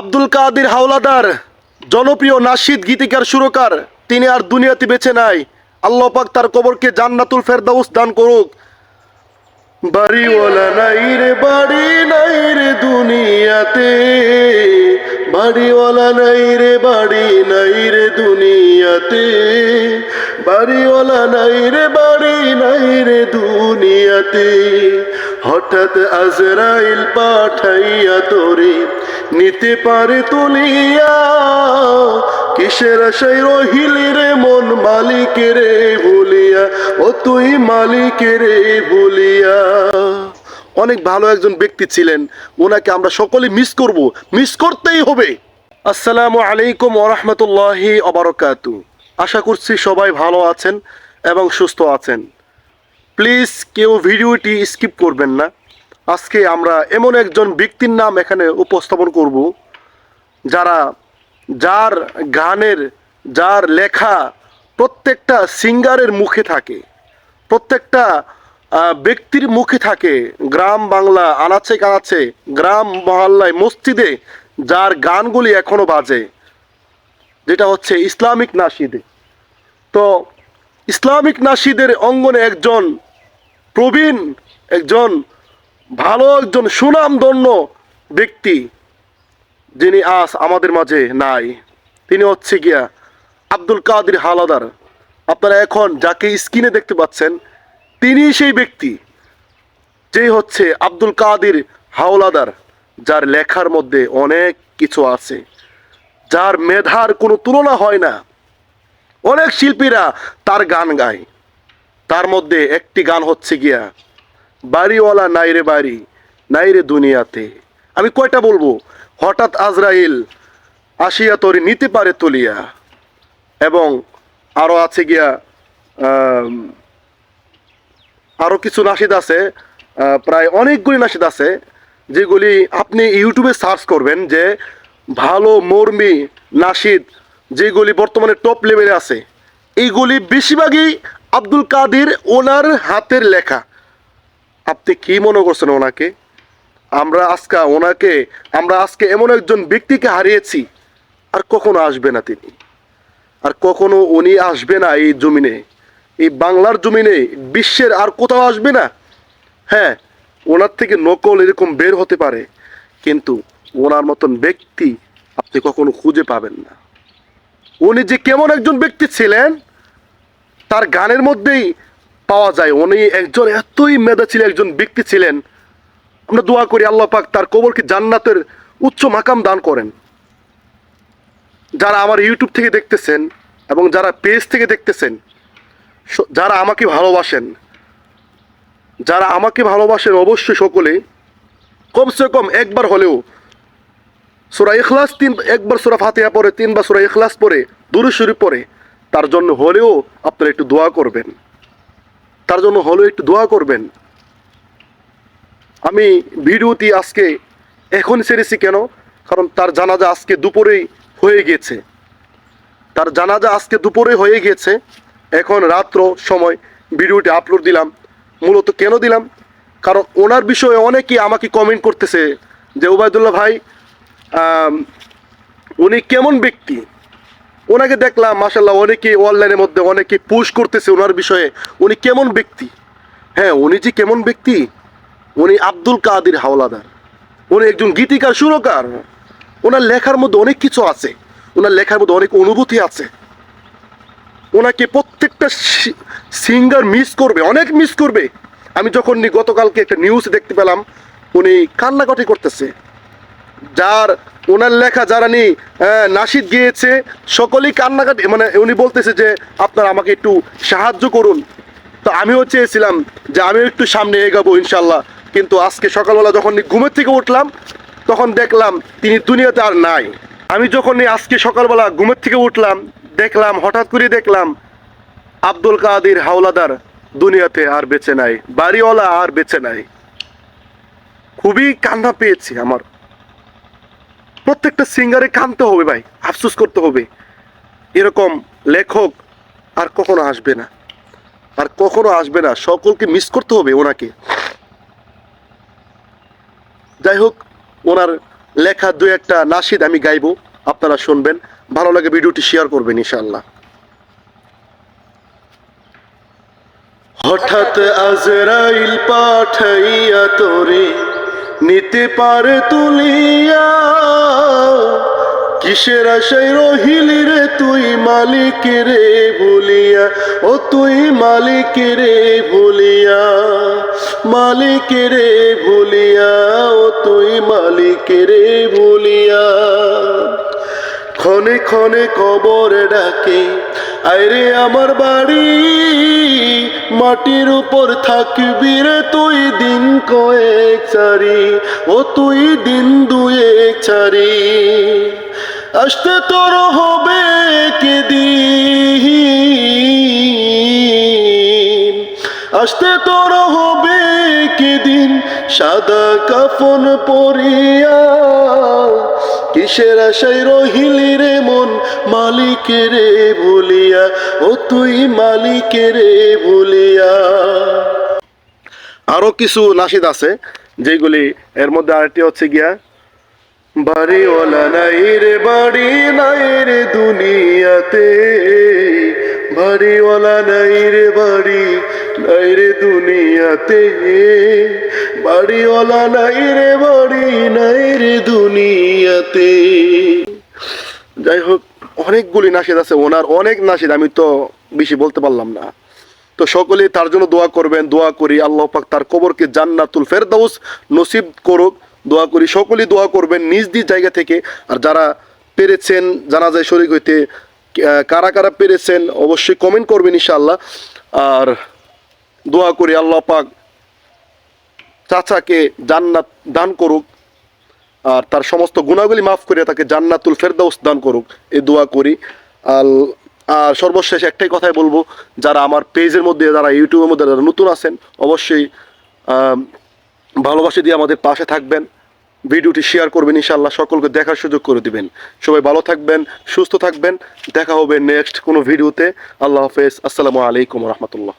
আব্দুল কাদির হাওলাদার, জনপ্রিয় নাসিদ গীতিকার সুরকার, তিনি আর দুনিয়াতে বেছে নাই। আল্লাহ পাক তার কবরকে জান্নাতুল ফেরদাউস দান করুক। বাড়িওয়ালা নাই রে, বাড়ি নাই রে দুনিয়াতে। বাড়িওয়ালা নাই রে, বাড়ি নাই রে দুনিয়াতে। বাড়িওয়ালা নাই রে, বাড়ি নাই রে দুনিয়াতে। হঠাৎ আজরাইল পাঠাইয়া তোরে নিতে পারে তুলিয়া কিসের আশায় রহিলি রে মন মালিকের ভুলিয়া? ও তুই মালিকের ভুলিয়া। অনেক ভালো একজন ব্যক্তি ছিলেন। ওনাকে আমরা সকলে মিস করব। মিস করতেই হবে। আসসালামু আলাইকুম ওরহমতুল্লাহি অবরকাতু আশা করছি সবাই ভালো আছেন এবং সুস্থ আছেন। প্লিজ কেউ ভিডিওটি স্কিপ করবেন না। আজকে আমরা এমন একজন ব্যক্তির নাম এখানে উপস্থাপন করব, যারা যার গানের, যার লেখা প্রত্যেকটা সিঙ্গারের মুখে থাকে, প্রত্যেকটা ব্যক্তির মুখে থাকে। গ্রাম বাংলা আনাচে কানাচে, গ্রাম মহল্লায় মসজিদে যার গানগুলি এখনও বাজে, যেটা হচ্ছে ইসলামিক নাশিদে তো ইসলামিক নাসিদের অঙ্গনে একজন প্রবীণ, একজন ভালো একজন সুনামধন্য ব্যক্তি যিনি আজ আমাদের মাঝে নাই। তিনি হচ্ছে গিয়া আব্দুল কাদির হালাদার। আপনারা এখন যাকে স্ক্রিনে দেখতে পাচ্ছেন, তিনি সেই ব্যক্তি যেই হচ্ছে আব্দুল কাদের হাওলাদার, যার লেখার মধ্যে অনেক কিছু আছে। যার মেধার কোনো তুলনা হয় না। অনেক শিল্পীরা তার গান গায়। তার মধ্যে একটি গান হচ্ছে গিয়া বাড়িওয়ালা নাইরে বাড়ি নাইরে দুনিয়াতে। আমি কয়টা বলব? হঠাৎ আজরাইল আসিয়া তোরে নিতে পারে তুলিয়া। এবং আরও আছে গিয়া আরও কিছু নাসিদ আছে প্রায় অনেকগুলি নাসিদ আছে, যেগুলি আপনি ইউটিউবে সার্চ করবেন যে ভালো মর্মি নাসিদ যেগুলি বর্তমানে টপ লেভেলে আছে। এইগুলি বেশিরভাগই আব্দুল কাদির ওনার হাতের লেখা। আপনি কি মনে করছেন ওনাকে? আমরা আজকে, ওনাকে, আমরা আজকে এমন একজন ব্যক্তিকে হারিয়েছি, আর কখনো আসবে না তিনি। আর কখনো উনি আসবে না এই জমিনে। এই বাংলার জমিনে, বিশ্বের আর কোথাও আসবে না। হ্যাঁ ওনার থেকে নকল এরকম বের হতে পারে, কিন্তু ওনার মতন ব্যক্তি আপনি কখনো খুঁজে পাবেন না। উনি যে কেমন একজন ব্যক্তি ছিলেন, তার গানের মধ্যেই পাওয়া যায়। উনি একজন এতই মেধা ছিল একজন ব্যক্তি ছিলেন। আমরা দোয়া করি আল্লাহ পাক তার কবরকে জান্নাতের উচ্চ মাকাম দান করেন। যারা আমার ইউটিউব থেকে দেখতেছেন এবং যারা পেজ থেকে দেখতেছেন যারা আমাকে ভালোবাসেন, যারা আমাকে ভালোবাসেন অবশ্যই সকলে, কমসে কম একবার হলেও সুরা ইখলাস তিন, একবার সুরা ফাতিহা পরে তিনবার সুরা ইখলাস পরে দুরু শরীফ পরে তার জন্য হলেও আপনারা একটু দোয়া করবেন। তার জন্য হলেও একটু দোয়া করবেন। আমি ভিডিওটি আজকে এখন সেরেছি কেন? কারণ তার জানাজা আজকে দুপুরেই হয়ে গেছে তার জানাজা আজকে দুপুরে হয়ে গেছে এখন রাত্র সময় ভিডিওটি আপলোড দিলাম। মূলত কেন দিলাম? কারণ ওনার বিষয়ে অনেকেই আমাকে কমেন্ট করতেছে যে, ওবায়দুল্লাহ ভাই উনি কেমন ব্যক্তি? ওনাকে দেখলাম মাসাল্লাহ অনেকে অনলাইনের মধ্যে অনেকে পুশ করতেছে ওনার বিষয়ে। উনি কেমন ব্যক্তি? হ্যাঁ উনি যে কেমন ব্যক্তি? উনি আব্দুল কাদির হাওলাদার। উনি একজন গীতিকার, সুরকার। ওনার লেখার মধ্যে অনেক কিছু আছে। ওনার লেখার মধ্যে অনেক অনুভূতি আছে। ওনাকে প্রত্যেকটা সিঙ্গার মিস করবে, অনেক মিস করবে। আমি যখন গতকালকে একটা নিউজ দেখতে পেলাম, উনি কান্নাকাটি করতেছে। যার ওনার লেখা যারা নি নাসিদ গিয়েছে, সকলেই কান্নাকাটি মানে উনি বলতেছে যে, আপনারা আমাকে একটু সাহায্য করুন। তো আমিও চেয়েছিলাম যে আমিও একটু সামনে এগাবো ইনশাল্লাহ। কিন্তু আজকে সকালবেলা যখন ঘুমের থেকে উঠলাম, তখন দেখলাম তিনি দুনিয়াতে আর নাই। আমি যখন আজকে সকালবেলা ঘুমের থেকে উঠলাম, দেখলাম, হঠাৎ করে দেখলাম, আব্দুল কাদির হাওলাদার দুনিয়াতে আর বেঁচে নাই, বাড়িওয়ালা আর বেঁচে নাই। খুবই কান্না পেয়েছি আমার। প্রত্যেকটা সিঙ্গারে কানতে হবে ভাই, আফসোস করতে হবে। এরকম লেখক আর কখনো আসবে না। আর কখনো আসবে না, সকলকে মিস করতে হবে ওনাকে। যাই হোক, ওনার লেখা দু একটা নাসিদ আমি গাইবো, আপনারা শুনবেন। ভালো লাগে ভিডিওটি শেয়ার করবেন ইনশাল্লাহ হঠাৎ আজরাইল পাঠাইয়া তোরে নিতে পারে তুলিয়া কিসের আশায় রহিলি রে তুই মালিক রে ভুলিয়া? ও তুই মালিক রে ভুলিয়া, মালিক রে ভুলিয়া, ও তুই মালিক রে ভুলিয়া। ক্ষণে ক্ষণে কবর ডাকে আরে আমার বাড়ি, মাটির উপর থাকবি রে তুই দিন কয়েক চারি, ও তুই দিন দুয়েক চারি। আসতে তোর হবে কেদিন? আসতে তোর হবে কেদিন? সাদা কাফন পরিয়া কিসের আশায় রহিলি রে মন মালিকের ভুলিয়া? ও তুই মালিকের ভুলিয়া। আরও কিছু নাসিদ আছে, যেগুলি এর মধ্যে আরেকটি হচ্ছে গিয়া বাড়িওয়ালা নাই রে, বাড়ি নাই রে দুনিয়াতে। বাড়িওয়ালা নাই রে, বাড়ি নাই রে দুনিয়াতে। বাড়িওয়ালা নাই রে, বাড়ি নাই রে দুনিয়াতে। যাই হোক অনেকগুলি নাসিদ আছে ওনার, অনেক নাসিদ আমি তো বেশি বলতে পারলাম না। তো সকলেই তার জন্য দোয়া করবেন, দোয়া করি আল্লাহ পাক তার কবরকে জান্নাতুল ফেরদাউস নসিব করুক। দোয়া করি। সকলেই দোয়া করবেন নিজ নিজ জায়গা থেকে। আর যারা পেরেছেন জানা যায় শরীর হইতে কারা কারা পেরেছেন অবশ্যই কমেন্ট করবেন ইনশাআল্লাহ। আর দোয়া করি আল্লাহ পাক চাচাকে জান্নাত দান করুক। আর তার সমস্ত গুণাগুলি মাফ করে তাকে জান্নাতুল ফেরদাউস দান করুক। এই দোয়া করি। আর আর সর্বশেষ একটাই কথাই বলব, যারা আমার পেজের মধ্যে, যারা ইউটিউবের মধ্যে, যারা নতুন আছেন, অবশ্যই ভালোবাসা দিয়ে আমাদের পাশে থাকবেন। ভিডিওটি শেয়ার করবেন ইনশাল্লাহ সকলকে দেখার সুযোগ করে দিবেন। সবাই ভালো থাকবেন, সুস্থ থাকবেন। দেখা হবে নেক্সট কোনো ভিডিওতে আল্লাহ হাফেজ। আসসালামু আলাইকুম রহমতুল্লাহ।